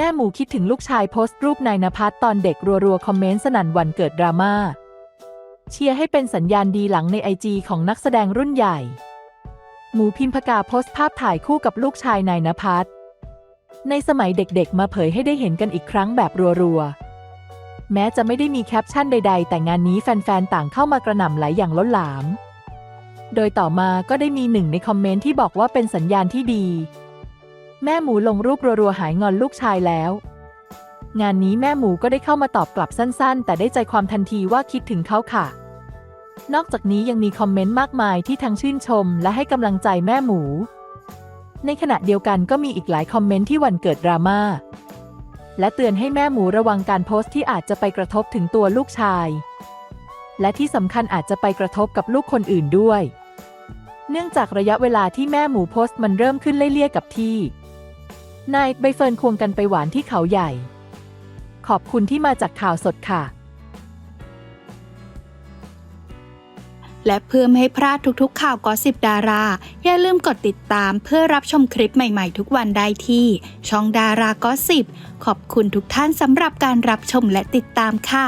แม่หมูคิดถึงลูกชายโพสต์รูปนายนภัสตอนเด็กรัวๆ คอมเมนต์สนั่นวันเกิดดราม่าเชียร์ให้เป็นสัญญาณดีหลังในไอจีของนักแสดงรุ่นใหญ่ หมูพิมพกาโพสต์ภาพถ่ายคู่กับลูกชายนายนภัสในสมัยเด็กๆ มาเผยให้ได้เห็นกันอีกครั้งแบบรัวๆ แม้จะไม่ได้มีแคปชั่นใดๆ แต่งานนี้แฟนๆ ต่างเข้ามากระหน่ำไหลอย่างล้นหลาม โดยต่อมาก็ได้มีหนึ่งในคอมเมนต์ที่บอกว่าเป็นสัญญาณที่ดี แม่หมูลงรูปรัวๆหายงอนลูกชายแล้ว งานนี้แม่หมูก็ได้เข้ามาตอบกลับสั้นๆ แต่ได้ใจความทันทีว่าคิดถึงเขาค่ะ นอกจากนี้ยังมีคอมเมนต์มากมายที่ทั้งชื่นชม และให้กำลังใจแม่หมู ในขณะเดียวกันก็มีอีกหลายคอมเมนต์ที่หวันเกิดดราม่าและเตือนให้แม่หมูระวังการโพสต์ที่อาจจะไปกระทบถึงตัวลูกชาย และที่สำคัญอาจจะไปกระทบกับลูกคนอื่นด้วย เนื่องจากระยะเวลาที่แม่หมูโพสต์มันเริ่มขึ้นเลี่ยๆกับที่ นายใบเฟิร์นควงกันไปหวานที่เขาใหญ่ ขอบคุณที่มาจากข่าวสดค่ะ และเพื่อไม่ให้พลาดทุกๆ ข่าวกอสิบดารา อย่าลืมกดติดตามเพื่อรับชมคลิปใหม่ๆ ทุกวันได้ที่ ช่องดารากอสิบขอบคุณทุกท่านสำหรับการรับชมและติดตามค่ะ